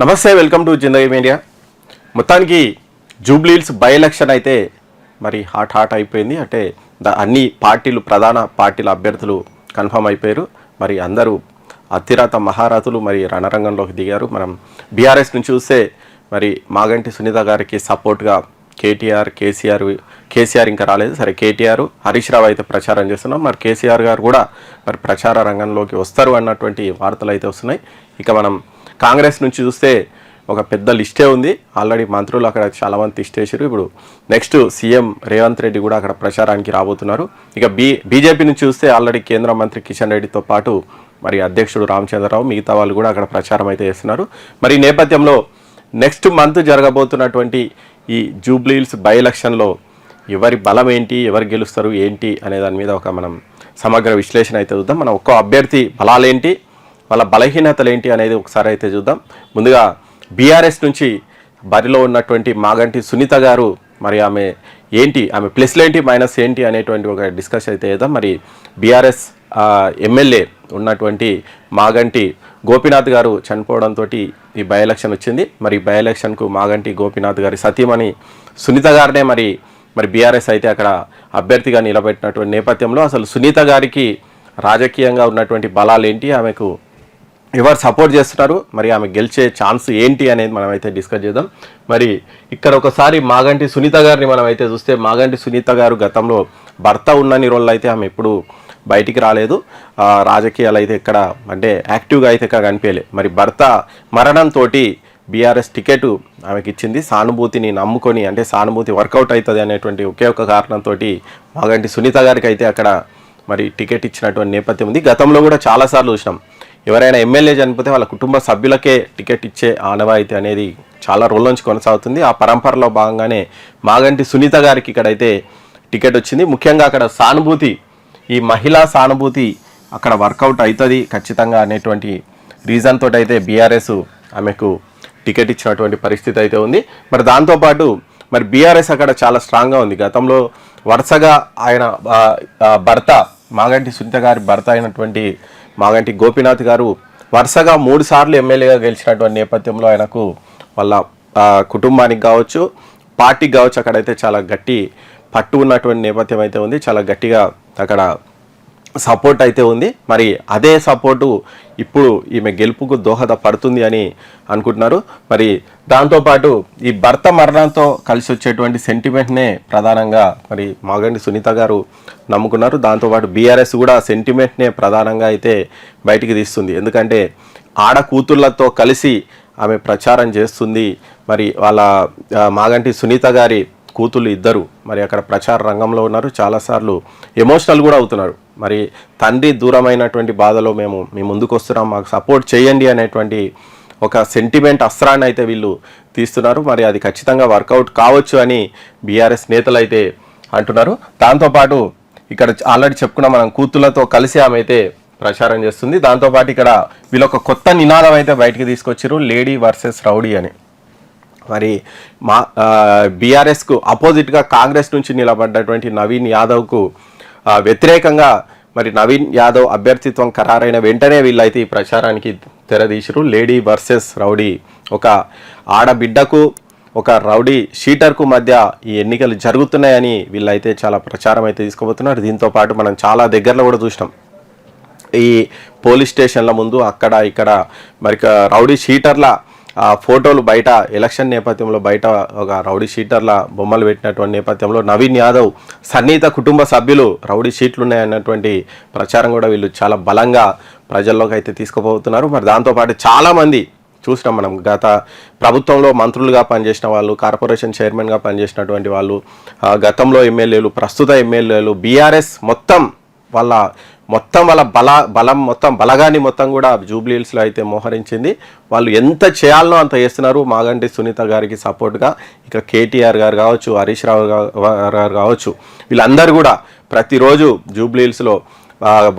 నమస్తే welcome to Zindagi media. మొత్తానికి Jubilee Hills by election అయితే మరి హాట్ హాట్ అయిపోయింది. అంటే ద- అన్ని పార్టీలు ప్రధాన పార్టీల అభ్యర్థులు కన్ఫర్మ్ అయిపోయారు. మరి అందరూ అతిరాత మహారథులు మరి రణరంగంలోకి దిగారు. మనం బీఆర్ఎస్ నుంచి చూస్తే మరి మాగంటి సునీత గారికి సపోర్ట్గా కేటీఆర్ కేసీఆర్ కేసీఆర్ ఇంకా రాలేదు. సరే కేటీఆర్ హరీష్ రావు అయితే ప్రచారం చేస్తున్నాం. మరి కేసీఆర్ గారు కూడా మరి ప్రచార రంగంలోకి వస్తారు అన్నటువంటి వార్తలు అయితే వస్తున్నాయి. ఇక మనం కాంగ్రెస్ నుంచి చూస్తే ఒక పెద్ద లిస్టే ఉంది. ఆల్రెడీ మంత్రులు అక్కడ చాలా మంది లిస్ట్ వేసారు ఇప్పుడు నెక్స్ట్ సీఎం రేవంత్ రెడ్డి కూడా అక్కడ ప్రచారానికి రాబోతున్నారు. ఇక బీ బీజేపీ నుంచి చూస్తే ఆల్రెడీ కేంద్ర మంత్రి కిషన్ రెడ్డితో పాటు మరి అధ్యక్షుడు రామచంద్రరావు మిగతా వాళ్ళు కూడా అక్కడ ప్రచారం అయితే చేస్తున్నారు. మరి ఈ నేపథ్యంలో నెక్స్ట్ మంత్ జరగబోతున్నటువంటి ఈ జూబ్లీల్స్ బై ఎలక్షన్లో ఎవరి బలం ఏంటి ఎవరు గెలుస్తారు ఏంటి అనే దాని మీద ఒక మనం సమగ్ర విశ్లేషణ అయితే చూద్దాం. మన ఒక్కో అభ్యర్థి బలాలేంటి వాళ్ళ బలహీనతలు ఏంటి అనేది ఒకసారి అయితే చూద్దాం. ముందుగా బీఆర్ఎస్ నుంచి బరిలో ఉన్నటువంటి మాగంటి సునీత గారు మరి ఆమె ఏంటి ఆమె ప్లస్లు ఏంటి మైనస్ ఏంటి అనేటువంటి ఒక డిస్కస్ అయితే చేద్దాం. మరి బీఆర్ఎస్ ఎమ్మెల్యే ఉన్నటువంటి మాగంటి గోపీనాథ్ గారు చనిపోవడంతో ఈ బై ఎలక్షన్ వచ్చింది. మరి బై ఎలక్షన్కు మాగంటి గోపీనాథ్ గారి సతీమణి సునీత గారినే మరి మరి బీఆర్ఎస్ అయితే అక్కడ అభ్యర్థిగా నిలబెట్టినటువంటి నేపథ్యంలో అసలు సునీత గారికి రాజకీయంగా ఉన్నటువంటి బలాలు ఏంటి? ఆమెకు ఎవరు సపోర్ట్ చేస్తున్నారు? మరి ఆమె గెలిచే ఛాన్స్ ఏంటి అనేది మనం అయితే డిస్కస్ చేద్దాం. మరి ఇక్కడ ఒకసారి మాగంటి సునీత గారిని మనం అయితే చూస్తే మాగంటి సునీత గారు గతంలో భర్త ఉన్నన్ని రోజులు అయితే ఆమె ఎప్పుడు బయటికి రాలేదు. రాజకీయాలు అయితే ఇక్కడ అంటే యాక్టివ్గా అయితే ఇక్కడ కనిపించలే. మరి భర్త మరణంతో బీఆర్ఎస్ టికెట్ ఆమెకి ఇచ్చింది. సానుభూతిని నమ్ముకొని అంటే సానుభూతి వర్కౌట్ అవుతుంది అనేటువంటి ఒకే ఒక కారణంతో మాగంటి సునీత గారికి అయితే అక్కడ మరి టికెట్ ఇచ్చినటువంటి నేపథ్యం ఉంది. గతంలో కూడా చాలాసార్లు చూసినాం. ఎవరైనా ఎమ్మెల్యే చనిపోతే వాళ్ళ కుటుంబ సభ్యులకే టికెట్ ఇచ్చే ఆనవాయితీ అనేది చాలా రోజుల నుంచి కొనసాగుతుంది. ఆ పరంపరలో భాగంగానే మాగంటి సునీత గారికి ఇక్కడైతే టికెట్ వచ్చింది. ముఖ్యంగా అక్కడ సానుభూతి ఈ మహిళా సానుభూతి అక్కడ వర్కౌట్ అవుతుంది ఖచ్చితంగా అనేటువంటి రీజన్ తోటి అయితే బీఆర్ఎస్ ఆమెకు టికెట్ ఇచ్చినటువంటి పరిస్థితి అయితే ఉంది. మరి దాంతోపాటు మరి బీఆర్ఎస్ అక్కడ చాలా స్ట్రాంగ్గా ఉంది. గతంలో వరుసగా ఆయన భర్త మాగంటి సునీత గారి భర్త అయినటువంటి మాగంటి గోపీనాథ్ గారు వరుసగా మూడు సార్లు ఎమ్మెల్యేగా గెలిచినటువంటి నేపథ్యంలో ఆయనకు వాళ్ళ కుటుంబానికి కావచ్చు పార్టీకి కావచ్చు అక్కడైతే చాలా గట్టి పట్టు ఉన్నటువంటి నేపథ్యం అయితే ఉంది. చాలా గట్టిగా అక్కడ సపోర్ట్ అయితే ఉంది. మరి అదే సపోర్టు ఇప్పుడు ఈమె గెలుపుకు దోహద పడుతుంది అని అనుకుంటున్నారు. మరి దాంతోపాటు ఈ భర్త మరణంతో కలిసి వచ్చేటువంటి సెంటిమెంట్నే ప్రధానంగా మరి మాగండి సునీత గారు నమ్ముకున్నారు. దాంతోపాటు బీఆర్ఎస్ కూడా సెంటిమెంట్నే ప్రధానంగా అయితే బయటికి తీస్తుంది. ఎందుకంటే ఆడ కూతుళ్ళతో కలిసి ఆమె ప్రచారం చేస్తుంది. మరి వాళ్ళ మాగంటి సునీత గారి కూతుళ్ళు ఇద్దరు. మరి అక్కడ ప్రచార రంగంలో ఉన్నారు. చాలాసార్లు ఎమోషనల్ కూడా అవుతున్నారు. మరి తండ్రి దూరమైనటువంటి బాధలో మేము మీ ముందుకు వస్తున్నాం. మాకు సపోర్ట్ చేయండి అనేటువంటి ఒక సెంటిమెంట్ అస్త్రాన్ని అయితే వీళ్ళు తీస్తున్నారు. మరి అది ఖచ్చితంగా వర్కౌట్ కావచ్చు అని బీఆర్ఎస్ నేతలు అయితే అంటున్నారు. దాంతోపాటు ఇక్కడ ఆల్రెడీ చెప్పుకున్న మనం కూతుళ్ళతో కలిసి ఆమె అయితే ప్రచారం చేస్తుంది. దాంతోపాటు ఇక్కడ వీళ్ళొక కొత్త నినాదం అయితే బయటికి తీసుకొచ్చారు లేడీ వర్సెస్ రౌడీ అని. మరి మా బీఆర్ఎస్కు అపోజిట్గా కాంగ్రెస్ నుంచి నిలబడ్డటువంటి నవీన్ యాదవ్కు వ్యతిరేకంగా మరి నవీన్ యాదవ్ అభ్యర్థిత్వం ఖరారైన వెంటనే వీళ్ళైతే ఈ ప్రచారానికి తెరదీసిరు లేడీ వర్సెస్ రౌడీ ఒక ఆడబిడ్డకు ఒక రౌడీ షీటర్కు మధ్య ఈ ఎన్నికలు జరుగుతున్నాయని వీళ్ళైతే చాలా ప్రచారం అయితే తీసుకోబోతున్నారు. దీంతో పాటు మనం చాలా దగ్గరలో కూడా చూసినాం. ఈ పోలీస్ స్టేషన్ల ముందు అక్కడ ఇక్కడ మరి రౌడీ షీటర్ల ఆ, ఫోటోలు బయట ఎలక్షన్ నేపథ్యంలో బయట ఒక రౌడీ షీటర్ల బొమ్మలు పెట్టినటువంటి నేపథ్యంలో నవీన్ యాదవ్ సన్నిహిత కుటుంబ సభ్యులు రౌడీ షీట్లు ఉన్నాయన్నటువంటి ప్రచారం కూడా వీళ్ళు చాలా బలంగా ప్రజల్లోకి అయితే తీసుకుపోతున్నారు. మరి దాంతోపాటు చాలామంది చూసినాం మనం గత ప్రభుత్వంలో మంత్రులుగా పనిచేసిన వాళ్ళు కార్పొరేషన్ చైర్మన్గా పనిచేసినటువంటి వాళ్ళు గతంలో ఎమ్మెల్యేలు ప్రస్తుత ఎమ్మెల్యేలు బీఆర్ఎస్ మొత్తం వాళ్ళ మొత్తం వాళ్ళ బల బలం మొత్తం బలగాన్ని మొత్తం కూడా జూబ్లీహిల్స్లో అయితే మోహరించింది. వాళ్ళు ఎంత చేయాలనో అంత చేస్తున్నారు. మాగంటి సునీత గారికి సపోర్ట్గా ఇక కేటీఆర్ గారు కావచ్చు హరీష్ రావు గారు కావచ్చు వీళ్ళందరూ కూడా ప్రతిరోజు జూబ్లీహిల్స్లో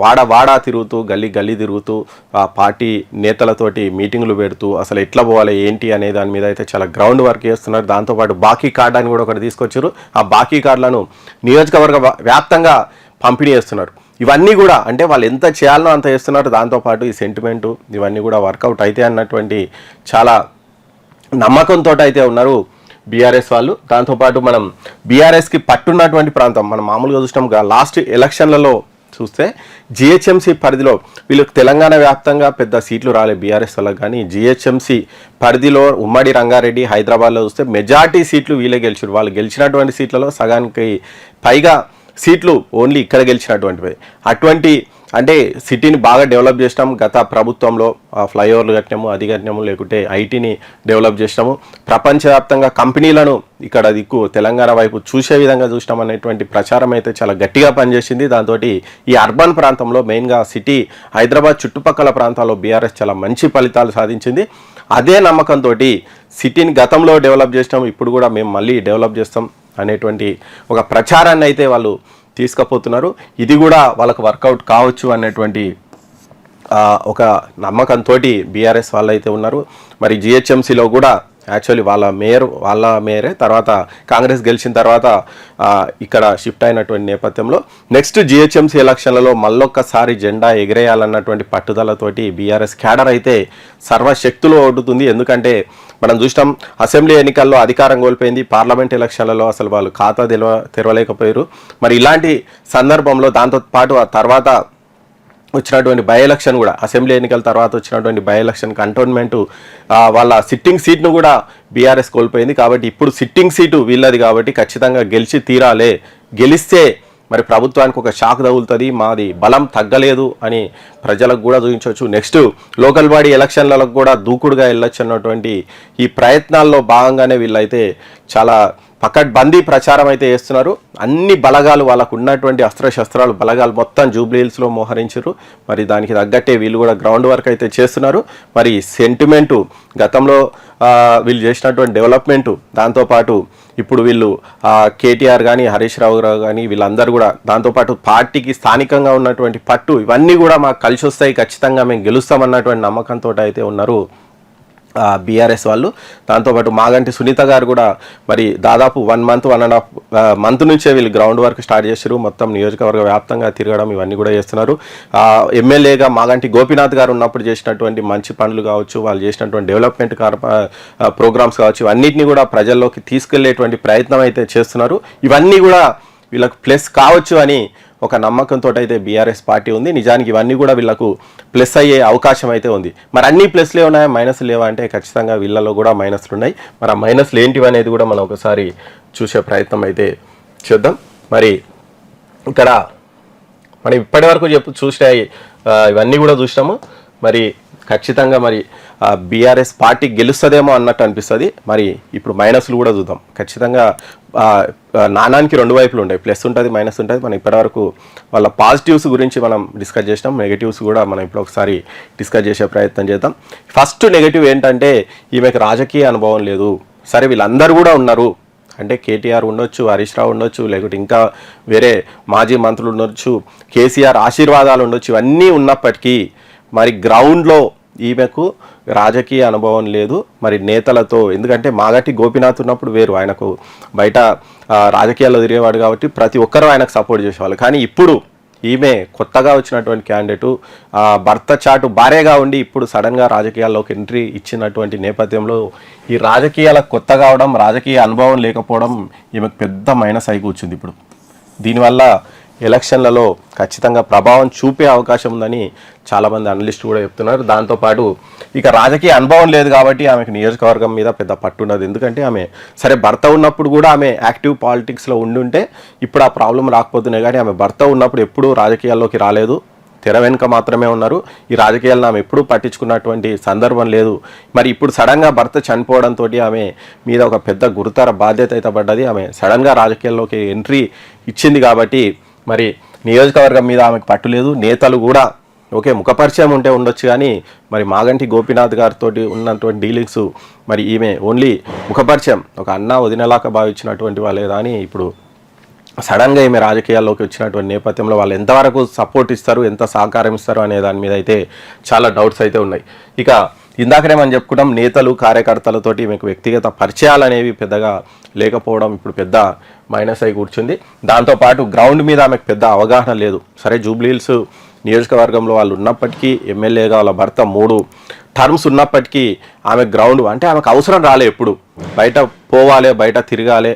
వాడ వాడా తిరుగుతూ గల్లీ గల్లీ తిరుగుతూ ఆ పార్టీ నేతలతోటి మీటింగులు పెడుతూ అసలు ఎట్లా పోవాలి ఏంటి అనే దాని మీద అయితే చాలా గ్రౌండ్ వర్క్ చేస్తున్నారు. దాంతోపాటు బాకీ కార్డు అని కూడా ఒకటి తీసుకొచ్చారు. ఆ బాకీ కార్డులను నియోజకవర్గ వ్యాప్తంగా పంపిణీ చేస్తున్నారు. ఇవన్నీ కూడా అంటే వాళ్ళు ఎంత చేయాలనో అంత చేస్తున్నారు. దాంతోపాటు ఈ సెంటిమెంటు ఇవన్నీ కూడా వర్కౌట్ అయితే అన్నటువంటి చాలా నమ్మకంతో అయితే ఉన్నారు బీఆర్ఎస్ వాళ్ళు. దాంతోపాటు మనం బీఆర్ఎస్కి పట్టున్నటువంటి ప్రాంతం మనం మామూలుగా చూసినాం లాస్ట్ ఎలక్షన్లలో చూస్తే జిహెచ్ఎంసీ పరిధిలో వీళ్ళకి తెలంగాణ వ్యాప్తంగా పెద్ద సీట్లు రాలే బీఆర్ఎస్ వాళ్ళకి. కానీ జిహెచ్ఎంసీ పరిధిలో ఉమ్మడి రంగారెడ్డి హైదరాబాద్లో చూస్తే మెజార్టీ సీట్లు వీళ్ళే గెలిచారు వాళ్ళు గెలిచినటువంటి సీట్లలో సగానికి పైగా సీట్లు ఓన్లీ ఇక్కడ గెలిచినటువంటివి. అటువంటి అంటే సిటీని బాగా డెవలప్ చేసినాం గత ప్రభుత్వంలో ఫ్లైఓవర్లు కట్టినాము అది కట్టినాము లేకుంటే ఐటీని డెవలప్ చేసినాము. ప్రపంచవ్యాప్తంగా కంపెనీలను ఇక్కడ దిక్కు తెలంగాణ వైపు చూసే విధంగా చూసినాం అనేటువంటి ప్రచారం అయితే చాలా గట్టిగా పనిచేసింది. దాంతో ఈ అర్బన్ ప్రాంతంలో మెయిన్గా సిటీ హైదరాబాద్ చుట్టుపక్కల ప్రాంతాల్లో బీఆర్ఎస్ చాలా మంచి ఫలితాలు సాధించింది. అదే నమ్మకంతో సిటీని గతంలో డెవలప్ చేసినాం ఇప్పుడు కూడా మేము మళ్ళీ డెవలప్ చేస్తాం. అనేటువంటి ఒక ప్రచారాన్ని అయితే వాళ్ళు తీసుకపోతున్నారు. ఇది కూడా వాళ్ళకు వర్కౌట్ కావచ్చు అనేటువంటి ఒక నమ్మకంతో బీఆర్ఎస్ వాళ్ళు అయితే ఉన్నారు. మరి జిహెచ్ఎంసీలో కూడా యాక్చువల్లీ వాళ్ళ మేయర్ వాళ్ళ మేయరే తర్వాత కాంగ్రెస్ గెలిచిన తర్వాత ఇక్కడ షిఫ్ట్ అయినటువంటి నేపథ్యంలో నెక్స్ట్ జిహెచ్ఎంసీ ఎలక్షన్లలో మళ్ళొక్కసారి జెండా ఎగిరేయాలన్నటువంటి పట్టుదలతోటి బీఆర్ఎస్ క్యాడర్ అయితే సర్వశక్తులు ఓడుతుంది. ఎందుకంటే మనం చూసినాం అసెంబ్లీ ఎన్నికల్లో అధికారం కోల్పోయింది. పార్లమెంట్ ఎలక్షన్లలో అసలు వాళ్ళు ఖాతా తెలవ తెరవలేకపోయారు. మరి ఇలాంటి సందర్భంలో దాంతో పాటు ఆ తర్వాత వచ్చినటువంటి బై ఎలక్షన్ కూడా అసెంబ్లీ ఎన్నికల తర్వాత వచ్చినటువంటి బై ఎలక్షన్ కంటోన్మెంట్ వాళ్ళ సిట్టింగ్ సీట్ను కూడా బీఆర్ఎస్ కోల్పోయింది. కాబట్టి ఇప్పుడు సిట్టింగ్ సీటు వీళ్ళది కాబట్టి ఖచ్చితంగా గెలిచి తీరాలే. గెలిస్తే మరి ప్రభుత్వానికి ఒక షాక్ తగులుతుంది మాది బలం తగ్గలేదు అని ప్రజలకు కూడా చూపించవచ్చు. నెక్స్ట్ లోకల్ బాడీ ఎలక్షన్లకు కూడా దూకుడుగా వెళ్ళొచ్చు అన్నటువంటి ఈ ప్రయత్నాల్లో భాగంగానే వీళ్ళైతే చాలా పకడ్బందీ ప్రచారం అయితే చేస్తున్నారు. అన్ని బలగాలు వాళ్ళకు ఉన్నటువంటి అస్త్రశస్త్రాలు బలగాలు మొత్తం జూబ్లీహిల్స్లో మోహరించారు. మరి దానికి తగ్గట్టే వీళ్ళు కూడా గ్రౌండ్ వర్క్ అయితే చేస్తున్నారు. మరి సెంటిమెంటు గతంలో వీళ్ళు చేసినటువంటి డెవలప్మెంటు దాంతోపాటు ఇప్పుడు వీళ్ళు కేటీఆర్ కానీ హరీష్ రావు గారు కానీ వీళ్ళందరూ కూడా దాంతోపాటు పార్టీకి స్థానికంగా ఉన్నటువంటి పట్టు ఇవన్నీ కూడా మాకు కలిసి వస్తాయి ఖచ్చితంగా మేము గెలుస్తామన్నటువంటి నమ్మకంతో అయితే ఉన్నారు. బీఆర్ఎస్ వాళ్ళు. దాంతోపాటు మాగంటి సునీత గారు కూడా మరి దాదాపు one month one and half month నుంచే వీళ్ళు గ్రౌండ్ వర్క్ స్టార్ట్ చేశారు మొత్తం నియోజకవర్గ వ్యాప్తంగా తిరగడం ఇవన్నీ కూడా చేస్తున్నారు. ఎమ్మెల్యేగా మాగంటి గోపీనాథ్ గారు ఉన్నప్పుడు చేసినటువంటి మంచి పనులు కావచ్చు వాళ్ళు చేసినటువంటి డెవలప్మెంట్ ప్రోగ్రామ్స్ కావచ్చు ఇవన్నిటిని కూడా ప్రజల్లోకి తీసుకెళ్ళేటువంటి ప్రయత్నం అయితే చేస్తున్నారు. ఇవన్నీ కూడా వీళ్ళకు ప్లస్ కావచ్చు అని ఒక నమ్మకంతో అయితే బీఆర్ఎస్ పార్టీ ఉంది. నిజానికి ఇవన్నీ కూడా వీళ్ళకు ప్లస్ అయ్యే అవకాశం అయితే ఉంది. మరి అన్ని ప్లస్లే ఉన్నాయా? మైనస్ లేవా? అంటే ఖచ్చితంగా వీళ్ళలో కూడా మైనస్లు ఉన్నాయి. మరి ఆ మైనస్లు ఏంటివి అనేది కూడా మనం ఒకసారి చూసే ప్రయత్నం అయితే చేద్దాం. మరి ఇక్కడ మనం ఇప్పటి వరకు చెప్పు చూసిన ఇవన్నీ కూడా చూసినాము. మరి ఖచ్చితంగా మరి బీఆర్ఎస్ పార్టీ గెలుస్తుందేమో అన్నట్టు అనిపిస్తుంది. మరి ఇప్పుడు మైనస్లు కూడా చూద్దాం. ఖచ్చితంగా నాణానికి రెండు వైపులు ఉంటాయి. ప్లస్ ఉంటుంది మైనస్ ఉంటుంది. మనం ఇప్పటివరకు వాళ్ళ పాజిటివ్స్ గురించి మనం డిస్కస్ చేసినాం. నెగిటివ్స్ కూడా మనం ఇప్పుడు ఒకసారి డిస్కస్ చేసే ప్రయత్నం చేద్దాం. ఫస్ట్ నెగిటివ్ ఏంటంటే ఈమెకు రాజకీయ అనుభవం లేదు. సరే వీళ్ళందరూ కూడా ఉన్నారు. అంటే కేటీఆర్ ఉండొచ్చు హరీష్ రావు ఉండొచ్చు లేకుంటే ఇంకా వేరే మాజీ మంత్రులు ఉండొచ్చు కేసీఆర్ ఆశీర్వాదాలు ఉండొచ్చు ఇవన్నీ ఉన్నప్పటికీ మరి గ్రౌండ్లో ఈమెకు రాజకీయ అనుభవం లేదు. మరి నేతలతో ఎందుకంటే మాగట్టి గోపీనాథ్ ఉన్నప్పుడు వేరు. ఆయనకు బయట రాజకీయాల్లో తిరిగేవాడు కాబట్టి ప్రతి ఒక్కరూ ఆయనకు సపోర్ట్ చేసేవాళ్ళు. కానీ ఇప్పుడు ఈమె కొత్తగా వచ్చినటువంటి క్యాండిడేటు భర్త చాటు భార్యగా ఉండి ఇప్పుడు సడన్గా రాజకీయాల్లోకి ఎంట్రీ ఇచ్చినటువంటి నేపథ్యంలో ఈ రాజకీయాలకు కొత్త కావడం రాజకీయ అనుభవం లేకపోవడం ఈమెకు పెద్ద మైనస్ అయి కూర్చుంది ఇప్పుడు. దీనివల్ల ఎలక్షన్లలో ఖచ్చితంగా ప్రభావం చూపే అవకాశం ఉందని చాలామంది అనలిస్టులు కూడా చెప్తున్నారు. దాంతోపాటు ఇక రాజకీయ అనుభవం లేదు కాబట్టి ఆమెకు నియోజకవర్గం మీద పెద్ద పట్టు ఉన్నది ఎందుకంటే ఆమె సరే భర్త ఉన్నప్పుడు కూడా ఆమె యాక్టివ్ పాలిటిక్స్లో ఉండుంటే ఇప్పుడు ఆ ప్రాబ్లం రాకపోతున్నాయి కానీ ఆమె భర్త ఉన్నప్పుడు ఎప్పుడూ రాజకీయాల్లోకి రాలేదు. తెర వెనుక మాత్రమే ఉన్నారు. ఈ రాజకీయాలను ఆమె ఎప్పుడూ పట్టించుకున్నటువంటి సందర్భం లేదు. మరి ఇప్పుడు సడన్గా భర్త చనిపోవడంతో ఆమె మీద ఒక పెద్ద గురుతర బాధ్యత అయితే పడ్డది. ఆమె సడన్గా రాజకీయాల్లోకి ఎంట్రీ ఇచ్చింది కాబట్టి మరి నియోజకవర్గం మీద ఆమెకు పట్టులేదు నేతలు కూడా ఓకే ముఖపరిచయం ఉంటే ఉండొచ్చు కానీ మరి మాగంటి గోపీనాథ్ గారితో ఉన్నటువంటి డీలింగ్స్ మరి ఈమె ఓన్లీ ముఖపరిచయం. ఒక అన్న వదినలాగా భావించినటువంటి వాళ్ళే కానీ ఇప్పుడు సడన్గా ఈమె రాజకీయాల్లోకి వచ్చినటువంటి నేపథ్యంలో వాళ్ళు ఎంతవరకు సపోర్ట్ ఇస్తారు ఎంత సహకారం ఇస్తారు అనే దాని మీద అయితే చాలా డౌట్స్ అయితే ఉన్నాయి. ఇక ఇందాకనే మనం చెప్పుకుంటాం నేతలు కార్యకర్తలతోటి మీకు వ్యక్తిగత పరిచయాలు అనేవి పెద్దగా లేకపోవడం ఇప్పుడు పెద్ద మైనస్ అయి కూర్చుంది. దాంతోపాటు గ్రౌండ్ మీద ఆమెకు పెద్ద అవగాహన లేదు. సరే జూబ్లీహిల్స్ నియోజకవర్గంలో వాళ్ళు ఉన్నప్పటికీ ఎమ్మెల్యేగా వాళ్ళ భర్త మూడు టర్మ్స్ ఉన్నప్పటికీ ఆమె గ్రౌండ్ అంటే ఆమెకు అవసరం రాలే ఎప్పుడు. బయట పోవాలి బయట తిరగాలి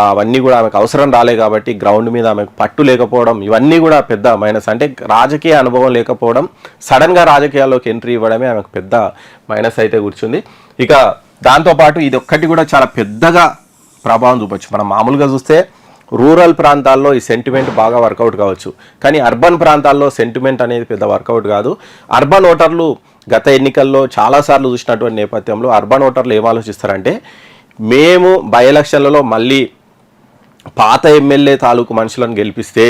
అవన్నీ కూడా ఆమెకు అవసరం రాలే కాబట్టి గ్రౌండ్ మీద ఆమెకు పట్టు లేకపోవడం ఇవన్నీ కూడా పెద్ద మైనస్. అంటే రాజకీయ అనుభవం లేకపోవడం సడన్గా రాజకీయాల్లోకి ఎంట్రీ ఇవ్వడమే ఆమెకు పెద్ద మైనస్ అయితే కూర్చుంది. ఇక దాంతోపాటు ఇది ఒక్కటి కూడా చాలా పెద్దగా ప్రభావం చూపొచ్చు. మనం మామూలుగా చూస్తే రూరల్ ప్రాంతాల్లో ఈ సెంటిమెంట్ బాగా వర్కౌట్ కావచ్చు. కానీ అర్బన్ ప్రాంతాల్లో సెంటిమెంట్ అనేది పెద్ద వర్కౌట్ కాదు. అర్బన్ ఓటర్లు గత ఎన్నికల్లో చాలాసార్లు చూసినటువంటి నేపథ్యంలో అర్బన్ ఓటర్లు ఏం ఆలోచిస్తారంటే మేము బై ఎలక్షన్లలో మళ్ళీ పాత ఎమ్మెల్యే తాలూకు మనుషులను గెలిపిస్తే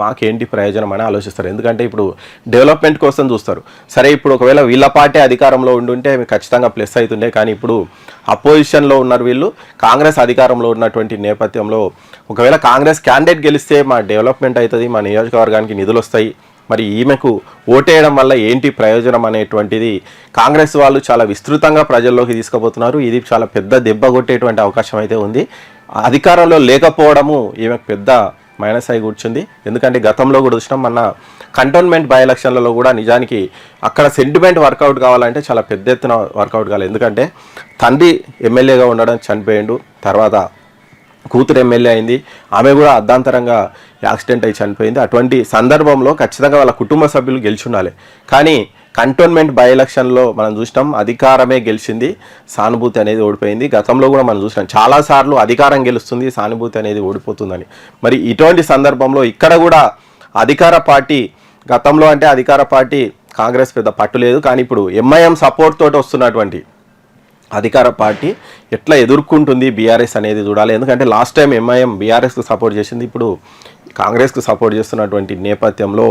మాకేంటి ప్రయోజనం అని ఆలోచిస్తారు. ఎందుకంటే ఇప్పుడు డెవలప్మెంట్ కోసం చూస్తారు. సరే ఇప్పుడు ఒకవేళ వీళ్ళ పార్టీ అధికారంలో ఉండుంటే ఖచ్చితంగా ప్లస్ అవుతుండే కానీ ఇప్పుడు అపోజిషన్లో ఉన్నారు వీళ్ళు. కాంగ్రెస్ అధికారంలో ఉన్నటువంటి నేపథ్యంలో ఒకవేళ కాంగ్రెస్ క్యాండిడేట్ గెలిస్తే మా డెవలప్మెంట్ అవుతుంది మా నియోజకవర్గానికి నిధులు వస్తాయి. మరి ఈమెకు ఓటేయడం వల్ల ఏంటి ప్రయోజనం అనేటువంటిది కాంగ్రెస్ వాళ్ళు చాలా విస్తృతంగా ప్రజల్లోకి తీసుకుపోతున్నారు. ఇది చాలా పెద్ద దెబ్బ కొట్టేటువంటి అవకాశం అయితే ఉంది. అధికారంలో లేకపోవడము ఈమెకు పెద్ద మైనస్ అయి కూర్చుంది. ఎందుకంటే గతంలో కూడా చూసినాం మన కంటోన్మెంట్ బై ఎలక్షన్లలో కూడా నిజానికి అక్కడ సెంటిమెంట్ వర్కౌట్ కావాలంటే చాలా పెద్ద ఎత్తున వర్కౌట్ కావాలి ఎందుకంటే తండ్రి ఎమ్మెల్యేగా ఉండడం చనిపోయిండు. తర్వాత కూతురు ఎమ్మెల్యే అయింది. ఆమె కూడా అర్ధాంతరంగా యాక్సిడెంట్ అయి చనిపోయింది. అటువంటి సందర్భంలో ఖచ్చితంగా వాళ్ళ కుటుంబ సభ్యులు గెలిచుండాలి. కానీ కంటోన్మెంట్ బై ఎలక్షన్లో మనం చూసినాం అధికారమే గెలిచింది సానుభూతి అనేది ఓడిపోయింది. గతంలో కూడా మనం చూసినాం చాలాసార్లు అధికారం గెలుస్తుంది సానుభూతి అనేది ఓడిపోతుందని. మరి ఇటువంటి సందర్భంలో ఇక్కడ కూడా అధికార పార్టీ గతంలో అంటే అధికార పార్టీ కాంగ్రెస్ పెద్ద పట్టు లేదు. కానీ ఇప్పుడు ఎంఐఎం సపోర్ట్ తోటి వస్తున్నటువంటి అధికార పార్టీ ఎట్లా ఎదుర్కొంటుంది బీఆర్ఎస్ అనేది చూడాలి. ఎందుకంటే లాస్ట్ టైం ఎంఐఎం బీఆర్ఎస్కు సపోర్ట్ చేసింది. ఇప్పుడు కాంగ్రెస్కు సపోర్ట్ చేస్తున్నటువంటి నేపథ్యంలో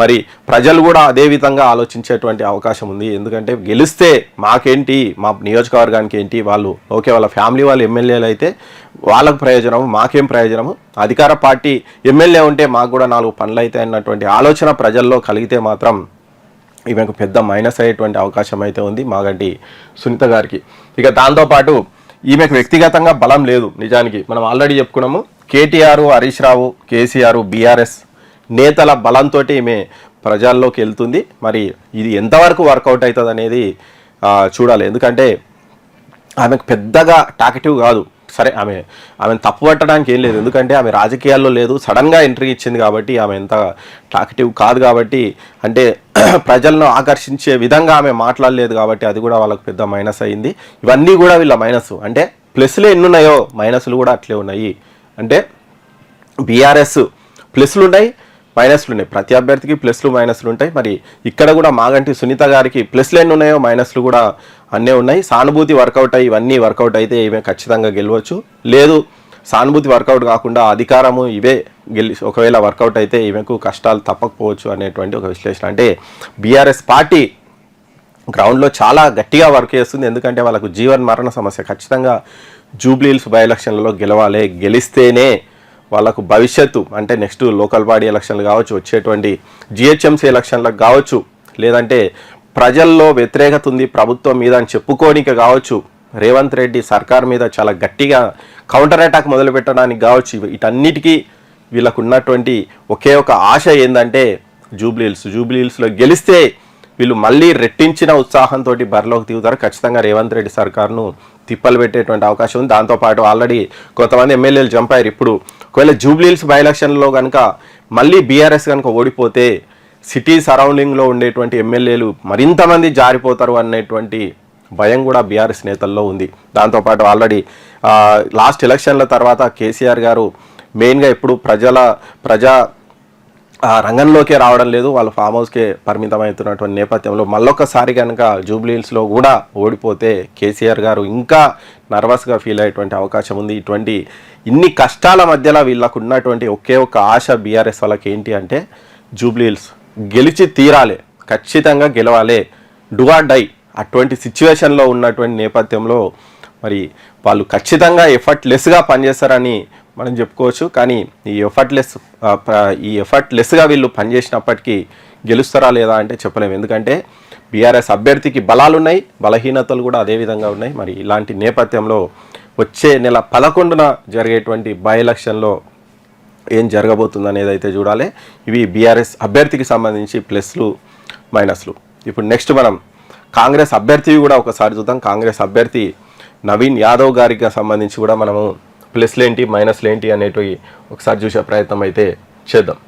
మరి ప్రజలు కూడా అదే విధంగా ఆలోచించేటువంటి అవకాశం ఉంది. ఎందుకంటే గెలిస్తే మాకేంటి మా నియోజకవర్గానికి ఏంటి వాళ్ళు ఓకే వాళ్ళ ఫ్యామిలీ వాళ్ళు ఎమ్మెల్యేలు అయితే వాళ్ళకు ప్రయోజనం మాకేం ప్రయోజనము? అధికార పార్టీ ఎమ్మెల్యే ఉంటే మాకు కూడా నాలుగు పనులు అయితే అన్నటువంటి ఆలోచన ప్రజల్లో కలిగితే మాత్రం ఈమెకు పెద్ద మైనస్ అయ్యేటువంటి అవకాశం అయితే ఉంది మాగంటి సునీత గారికి. ఇక దాంతోపాటు ఈమెకు వ్యక్తిగతంగా బలం లేదు నిజానికి. మనం ఆల్రెడీ చెప్పుకున్నాము KTR Harish Rao KCR BRS నేతల బలంతో ఈమె ప్రజల్లోకి వెళ్తుంది. మరి ఇది ఎంతవరకు వర్కౌట్ అవుతుంది అనేది చూడాలి. ఎందుకంటే ఆమెకు పెద్దగా టాకెటివ్ కాదు. సరే ఆమె ఆమెను తప్పు పట్టడానికి ఏం లేదు. ఎందుకంటే ఆమె రాజకీయాల్లో లేదు. సడన్గా ఎంట్రీ ఇచ్చింది కాబట్టి ఆమె ఎంత టాకెటివ్ కాదు కాబట్టి అంటే ప్రజలను ఆకర్షించే విధంగా ఆమె మాట్లాడలేదు కాబట్టి అది కూడా వాళ్ళకు పెద్ద మైనస్ అయింది. ఇవన్నీ కూడా వీళ్ళ మైనస్. అంటే ప్లస్లే ఎన్ని ఉన్నాయో మైనస్లు కూడా అట్లే ఉన్నాయి. అంటే బీఆర్ఎస్ ప్లస్లు ఉన్నాయి మైనస్లు ఉన్నాయి. ప్రతి అభ్యర్థికి ప్లస్లు మైనస్లు ఉంటాయి. మరి ఇక్కడ కూడా మాగంటి సునీత గారికి ప్లస్లు ఎన్ని ఉన్నాయో మైనస్లు కూడా అన్నీ ఉన్నాయి. సానుభూతి వర్కౌట్ అయ్యి ఇవన్నీ వర్కౌట్ అయితే ఈమె ఖచ్చితంగా గెలవచ్చు. లేదు సానుభూతి వర్కౌట్ కాకుండా అధికారము ఇవే గెలి ఒకవేళ వర్కౌట్ అయితే ఈమెకు కష్టాలు తప్పకపోవచ్చు అనేటువంటి ఒక విశ్లేషణ. అంటే బీఆర్ఎస్ పార్టీ గ్రౌండ్లో చాలా గట్టిగా వర్క్ చేస్తుంది. ఎందుకంటే వాళ్ళకు జీవన్ మరణ సమస్య ఖచ్చితంగా జూబ్లీహిల్స్ బై ఎలక్షన్లలో గెలవాలి. గెలిస్తేనే వాళ్ళకు భవిష్యత్తు అంటే నెక్స్ట్ లోకల్ బాడీ ఎలక్షన్లు కావచ్చు వచ్చేటువంటి జిహెచ్ఎంసీ ఎలక్షన్లకు కావచ్చు లేదంటే ప్రజల్లో వ్యతిరేకత ఉంది ప్రభుత్వం మీద అని చెప్పుకోనిక కావచ్చు రేవంత్ రెడ్డి సర్కార్ మీద చాలా గట్టిగా కౌంటర్ అటాక్ మొదలుపెట్టడానికి కావచ్చు వీటన్నిటికీ వీళ్ళకు ఉన్నటువంటి ఒకే ఒక ఆశ ఏంటంటే జూబ్లీహిల్స్. జూబ్లీహిల్స్లో గెలిస్తే వీళ్ళు మళ్ళీ రెట్టించిన ఉత్సాహంతో బరిలోకి దిగుతారు. ఖచ్చితంగా రేవంత్ రెడ్డి సర్కార్ను తిప్పలు పెట్టేటువంటి అవకాశం ఉంది. దాంతోపాటు ఆల్రెడీ కొంతమంది ఎమ్మెల్యేలు చంపారు ఇప్పుడు ఒకవేళ జూబ్లీహిల్స్ బై ఎలక్షన్లో కనుక మళ్ళీ బీఆర్ఎస్ కనుక ఓడిపోతే సిటీ సరౌండింగ్లో ఉండేటువంటి ఎమ్మెల్యేలు మరింతమంది జారిపోతారు అనేటువంటి భయం కూడా బీఆర్ఎస్ నేతల్లో ఉంది. దాంతోపాటు ఆల్రెడీ లాస్ట్ ఎలక్షన్ల తర్వాత కేసీఆర్ గారు మెయిన్గా ఇప్పుడు ప్రజల ప్రజా రంగంలోకే రావడం లేదు. వాళ్ళు ఫామ్ హౌస్కే పరిమితమవుతున్నటువంటి నేపథ్యంలో మళ్ళొకసారి కనుక జూబ్లీహిల్స్లో కూడా ఓడిపోతే కేసీఆర్ గారు ఇంకా నర్వస్గా ఫీల్ అయ్యేటువంటి అవకాశం ఉంది. ఇటువంటి ఇన్ని కష్టాల మధ్యలో వీళ్ళకు ఉన్నటువంటి ఒకే ఒక ఆశ బీఆర్ఎస్ వాళ్ళకి ఏంటి అంటే జూబ్లీహిల్స్ గెలిచి తీరాలి. ఖచ్చితంగా గెలవాలి. Do or die. అటువంటి సిచ్యువేషన్లో ఉన్నటువంటి నేపథ్యంలో మరి వాళ్ళు ఖచ్చితంగా ఎఫర్ట్ లెస్గా పనిచేస్తారని మనం చెప్పుకోవచ్చు. కానీ ఈ ఎఫర్ట్లెస్ ఈ ఎఫర్ట్లెస్గా వీళ్ళు పనిచేసినప్పటికీ గెలుస్తారా లేదా అంటే చెప్పలేము. ఎందుకంటే బీఆర్ఎస్ అభ్యర్థికి బలాలు ఉన్నాయి బలహీనతలు కూడా అదే విధంగా ఉన్నాయి. మరి ఇలాంటి నేపథ్యంలో వచ్చే నెల పదకొండున జరిగేటువంటి బై ఎలక్షన్లో ఏం జరగబోతుంది అనేది అయితే చూడాలి. ఇవి బీఆర్ఎస్ అభ్యర్థికి సంబంధించి ప్లస్లు మైనస్లు. ఇప్పుడు నెక్స్ట్ మనం కాంగ్రెస్ అభ్యర్థి కూడా ఒకసారి చూద్దాం. కాంగ్రెస్ అభ్యర్థి నవీన్ యాదవ్ గారికి సంబంధించి కూడా మనము ప్లస్లు ఏంటి మైనస్లు ఏంటి అనేటివి ఒకసారి చూసే ప్రయత్నం అయితే చేద్దాం.